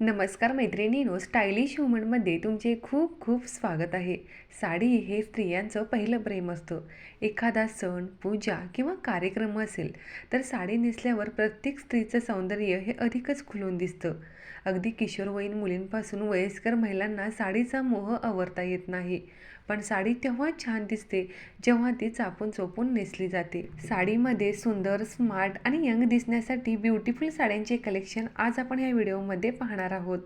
नमस्कार मैत्रिणीनो स्टायलिश वुमनमध्ये तुमचे खूप खूप स्वागत आहे. साडी हे स्त्रियांचं पहिलं प्रेम असतं. एखादा सण पूजा किंवा कार्यक्रम असेल तर साडी नेसल्यावर प्रत्येक स्त्रीचं सौंदर्य हे अधिकच खुलून दिसतं. अगदी किशोरवयीन मुलींपासून वयस्कर महिलांना साडीचा मोह आवरता येत नाही. पण साडी तेव्हा छान दिसते जेव्हा ती चापून चोपून नेसली जाते. साडीमध्ये सुंदर स्मार्ट आणि यंग दिसण्यासाठी ब्युटिफुल साड्यांचे कलेक्शन आज आपण या व्हिडिओमध्ये पाहणार आहोत.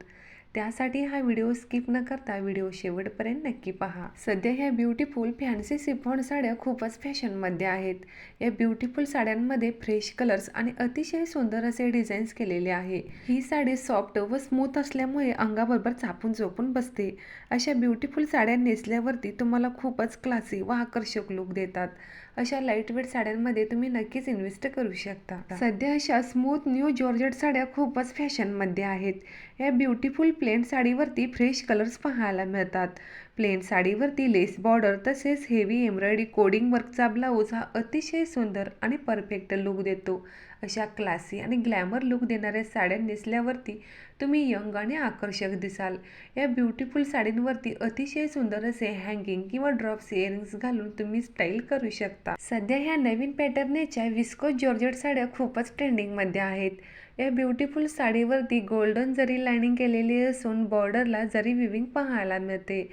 त्यासाठी हा व्हिडिओ स्किप न करता व्हिडिओ शेवटपर्यंत नक्की पहा. सध्या ह्या ब्युटिफुल फॅन्सी सिफॉन साड्या खूपच फॅशनमध्ये आहेत. या ब्युटिफुल साड्यांमध्ये फ्रेश कलर्स आणि अतिशय सुंदर असे डिझाईन्स केलेले आहे. ही साडी सॉफ्ट व स्मूथ असल्यामुळे अंगाबरोबर चापून झोपून बसते. अशा ब्युटिफुल साड्या नेसल्यावरती तुम्हाला खूपच क्लासी व आकर्षक लुक देतात. अशा लाइट वेट साड्यांमध्ये तुम्ही नक्कीच इन्व्हेस्ट करू शकता. सध्या अशा स्मूथ न्यू जॉर्जेट साड्या खूपच फॅशनमध्ये आहेत. या ब्युटिफुल प्लेन साडीवरती फ्रेश कलर्स पाहायला मिळतात. प्लेन साडीवरती लेस बॉर्डर तसेच हेवी एम्ब्रॉयडरी कोडिंग वर्कचा ब्लाऊज हा अतिशय सुंदर आणि परफेक्ट लुक देतो. अशा क्लासी आणि ग्लॅमर लुक देणाऱ्या साड्या नेसल्यावरती तुम्ही यंग आणि आकर्षक दिसाल. या ब्युटिफुल साडींवरती अतिशय सुंदर असे हँगिंग किंवा ड्रॉप्स इयरिंग्स घालून तुम्ही स्टाईल करू शकता. सध्या ह्या नवीन पॅटर्नेच्या विस्को जॉर्जेट साड्या खूपच ट्रेंडिंगमध्ये आहेत. या ब्युटिफुल साडीवरती गोल्डन जरी लायनिंग केलेली असून बॉर्डरला जरी विविंग पाहायला मिळते.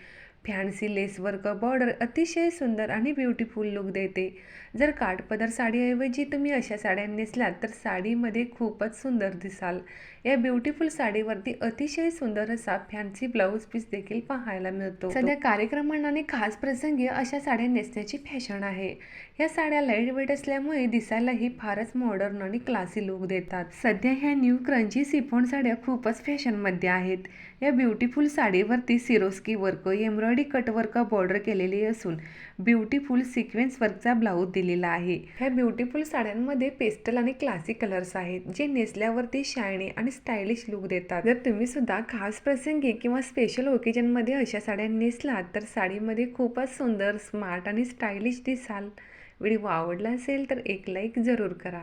फॅन्सी लेस वर्क बॉर्डर अतिशय सुंदर आणि ब्युटिफुल लुक देते. जर काठपदर साडीऐवजी तुम्ही अशा साड्या नेसलात तर साडीमध्ये खूपच सुंदर दिसाल. या ब्युटिफुल साडीवरती अतिशय सुंदर असा फॅन्सी ब्लाऊज पीस देखील पाहायला मिळतो. सध्या कार्यक्रमांना आणि खास प्रसंगी अशा साड्या नेसण्याची फॅशन आहे. या साड्या लाइट वेट असल्यामुळे दिसायलाही फारच मॉडर्न आणि क्लासी लुक देतात. सध्या ह्या न्यू क्रंची सिफॉन साड्या खूपच फॅशनमध्ये आहेत. या beautiful साडीवरती Swarovski work embroidery cut cutwork border केलेली असून ब्युटिफुल सिक्वेन्स वर्कचा ब्लाऊज दिलेला आहे. ह्या ब्युटिफुल साड्यांमध्ये पेस्टल आणि क्लासिक कलर्स आहेत जे नेसल्यावरती शायनी आणि स्टायलिश लुक देतात. जर तुम्ही सुद्धा खास प्रसंगी किंवा स्पेशल ओकेजनमध्ये अशा साड्या नेसलात तर साडीमध्ये खूपच सुंदर स्मार्ट आणि स्टायलिश दिसाल. व्हिडिओ आवडला असेल तर एक लाईक जरूर करा.